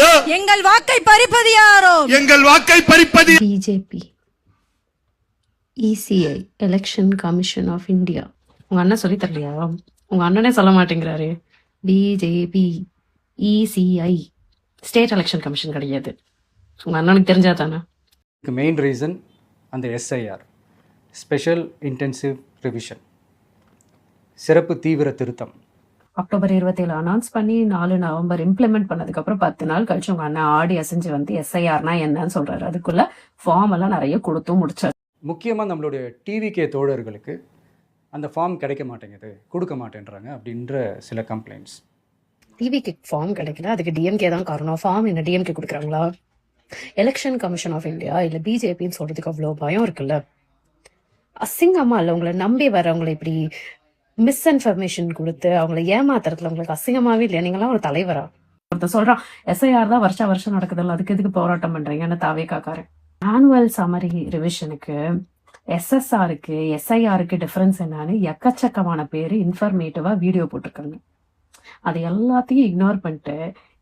யாரோ எங்கள் வாக்கை பறிப்பது யாரோ எங்கள் வாக்கை பறிப்பது BJP ECI election commission of India உங்க அண்ணன் சொல்லி தரலையா? உங்க அண்ணனே சொல்ல மாட்டேங்கிறாரு. BJP ECI state election commission கிடையாது. உங்க அண்ணனுக்கு தெரிஞ்சா தானே? மெயின் ரீசன் அந்த எஸ்ஐஆர் ஸ்பெஷல் இன்டென்சிவ் ரிவிஷன் சிறப்பு தீவிர திருத்தம். அக்டோபர் இருபத்தேழு அனௌன்ஸ் பண்ணி நாலு நவம்பர் இம்ப்ளிமெண்ட் பண்ணதுக்கு அப்புறம் பத்து நாள் கழிச்சு உங்க அண்ணன் ஆடி அசைஞ்சு வந்து எஸ்ஐஆர்னா என்னன்னு சொல்றாரு. அதுக்குள்ள ஃபார்ம் எல்லாம் நிறைய கொடுத்தும் முடிச்சாரு. முக்கியமாக நம்மளுடைய டிவிகே தோழர்களுக்கு அந்த ஃபார்ம் கிடைக்க மாட்டேங்குது கொடுக்க மாட்டேன்றாங்க அப்படின்ற சில கம்ப்ளைண்ட்ஸ் டிவிக்கு ஃபார்ம் கிடைக்கல. அதுக்கு டிஎம்கே தான் காரணம். ஃபார்ம் என்ன டிஎம்கே கொடுக்குறாங்களா? எலெக்ஷன் கமிஷன் ஆஃப் இந்தியா இல்ல பிஜேபின்னு சொல்றதுக்கு அவ்வளோ பயம் இருக்குல்ல. அசிங்கமா இல்ல உங்களை நம்பி வரவங்களை இப்படி மிஸ்இன்ஃபர்மேஷன் கொடுத்து அவங்களை ஏமாத்துறதுல உங்களுக்கு அசிங்கமாவே இல்லையா? நீங்களாம் ஒரு தலைவரா? ஒருத்தர் சொல்றான் எஸ்ஐஆர் தான் வருஷம் வருஷம் நடக்குதுல்ல அதுக்கு எதுக்கு போராட்டம் பண்றீங்கன்னு தாவே காக்காரு ஆனுவல் சமரி ரிவிஷனுக்கு எஸ்எஸ்ஆருக்கு எஸ்ஐஆருக்கு டிஃபரன்ஸ் என்னன்னு எக்கச்சக்கமான பேர் இன்ஃபர்மேட்டிவா வீடியோ போட்டிருக்காங்க. அது எல்லாத்தையும் இக்னோர் பண்ணிட்டு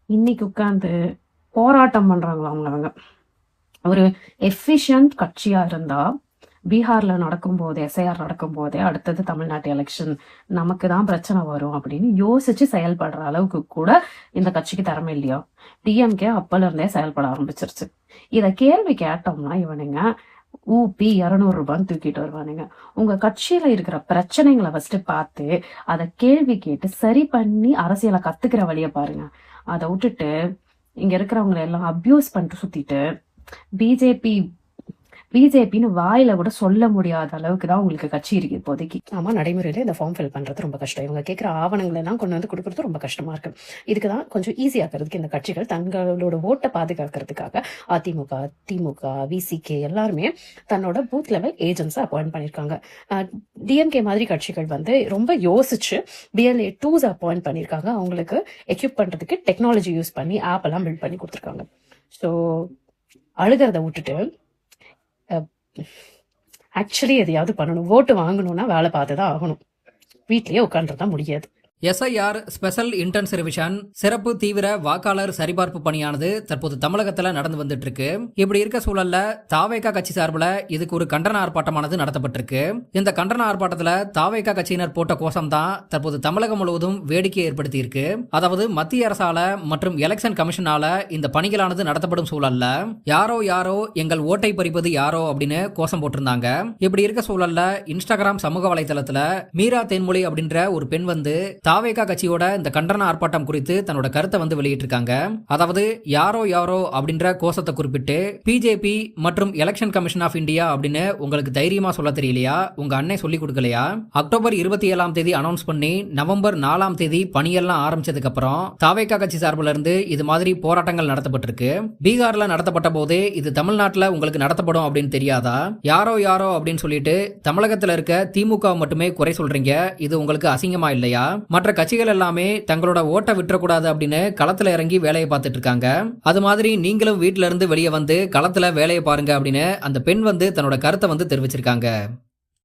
இன்னைக்கு உட்காந்து போராட்டம் பண்றாங்களா அவங்களவங்க ஒரு எஃபிஷியன்ட் கட்சியா இருந்தா பீகார்ல நடக்கும் போது எஸ்ஐஆர் நடக்கும் போதே அடுத்தது தமிழ்நாட்டு எலெக்ஷன் நமக்கு தான் பிரச்சனை வரும் அப்படின்னு யோசிச்சு செயல்படுற அளவுக்கு கூட இந்த கட்சிக்கு திறமை இல்லையா? டிஎம்கே அப்பல இருந்தே செயல்பட ஆரம்பிச்சிருச்சு. இதை கேள்வி கேட்டோம்னா இவனுங்க ஊபி இருநூறு ரூபான்னு தூக்கிட்டு வருவானுங்க. உங்க கட்சியில இருக்கிற பிரச்சனைகளை ஃபர்ஸ்ட் பார்த்து அதை கேள்வி கேட்டு சரி பண்ணி அரசியலை கத்துக்கிற வழியை பாருங்க. அதை விட்டுட்டு இங்க இருக்கிறவங்களை எல்லாம் அபியூஸ் பண்ணிட்டு சுத்திட்டு பிஜேபி பிஜேபின்னு வாயில கூட சொல்ல முடியாத அளவுக்கு தான் உங்களுக்கு கட்சி இருக்கு இப்போதைக்கு. ஆமா நடைமுறையில இந்த ஃபார்ம் ஃபில் பண்றது ரொம்ப கஷ்டம். இவங்க கேட்கிற ஆவணங்களை எல்லாம் கொண்டு வந்து கொடுக்கறது ரொம்ப கஷ்டமா இருக்கு. இதுக்கு தான் கொஞ்சம் ஈஸியாக்கிறதுக்கு இந்த கட்சிகள் தங்களோட ஓட்டை பாதுகாக்கிறதுக்காக அதிமுக திமுக விசிகே எல்லாருமே தன்னோட பூத் லெவல் ஏஜென்ட்ஸை அப்பாயிண்ட் பண்ணியிருக்காங்க டிஎம்கே மாதிரி கட்சிகள் வந்து ரொம்ப யோசிச்சு பிஎல்ஏ டூஸ் அப்பாயிண்ட் பண்ணியிருக்காங்க அவங்களுக்கு எக்யூப் பண்றதுக்கு டெக்னாலஜி யூஸ் பண்ணி ஆப் எல்லாம் பில்ட் பண்ணி கொடுத்துருக்காங்க. ஸோ அழுகிறத விட்டுட்டு ஆக்சுவலி எதையாவது பண்ணணும். ஓட்டு வாங்கணும்னா வேலை பார்த்து தான் ஆகணும். வீட்லேயே உட்காந்துருந்தா முடியாது. எஸ்ஐஆர் ஸ்பெஷல் இன்டென்ஸ் ரிவிஷன் சிறப்பு தீவிர வாக்காளர் சரிபார்ப்பு பணியானது தற்போது தமிழகத்துல நடந்து வந்துட்டு இருக்கு இப்படி இருக்க சூழல்ல தாவேகா கட்சி சார்பில் இதுக்கு ஒரு கண்டன ஆர்ப்பாட்டமானது நடத்தப்பட்டிருக்கு. இந்த கண்டன ஆர்ப்பாட்டத்துல தாவேகா கட்சியினர் போட்ட கோஷம் தான் தற்போது தமிழகம் முழுவதும் வேடிக்கை ஏற்படுத்தி இருக்கு அதாவது மத்திய அரசால மற்றும் எலெக்ஷன் கமிஷனால இந்த பணிகளானது நடத்தப்படும் சூழல்ல யாரோ யாரோ எங்கள் ஓட்டை பறிப்பது யாரோ அப்படின்னு கோஷம் போட்டிருந்தாங்க. இப்படி இருக்க சூழல்ல இன்ஸ்டாகிராம் சமூக வலைதளத்துல மீரா தேன்மொழி அப்படின்ற ஒரு பெண் வந்து தாவேகா கட்சியோட இந்த கண்டன ஆர்ப்பாட்டம் குறித்து தன்னோட கருத்தை வந்து வெளியிட்டிருக்காங்க. அதாவது யாரோ யாரோ அப்படின்ற கோஷத்தை குறிப்பிட்டு பிஜேபி மற்றும் எலெக்ஷன் கமிஷன் ஆஃப் இந்தியா அப்படின்னு உங்களுக்கு தைரியமா சொல்ல தெரியலையா? உங்க அண்ணன் சொல்லி கொடுக்கலையா? அக்டோபர் இருபத்தி ஏழாம் தேதி அனௌன்ஸ் பண்ணி நவம்பர் நாலாம் தேதி பணியெல்லாம் ஆரம்பிச்சதுக்கு அப்புறம் தாவேகா கட்சி சார்பில் இருந்து இது மாதிரி போராட்டங்கள் நடத்தப்பட்டிருக்கு. பீகார்ல நடத்தப்பட்ட போதே இது தமிழ்நாட்டில் உங்களுக்கு நடத்தப்படும் அப்படின்னு தெரியாதா? யாரோ யாரோ அப்படின்னு சொல்லிட்டு தமிழகத்தில் இருக்க திமுக மட்டுமே குறை சொல்றீங்க. இது உங்களுக்கு அசிங்கமா இல்லையா? மற்ற கட்சிகள் எல்லாமே தங்களோட ஓட்டை விட்டுறக்கூடாது அப்படின்னு களத்துல இறங்கி வேலையை பார்த்துட்டு இருக்காங்க. அது மாதிரி நீங்களும் வீட்ல இருந்து வெளியே வந்து களத்துல வேலையை பாருங்க அப்படின்னு அந்த பெண் வந்து தன்னோட கருத்தை வந்து தெரிவிச்சிருக்காங்க.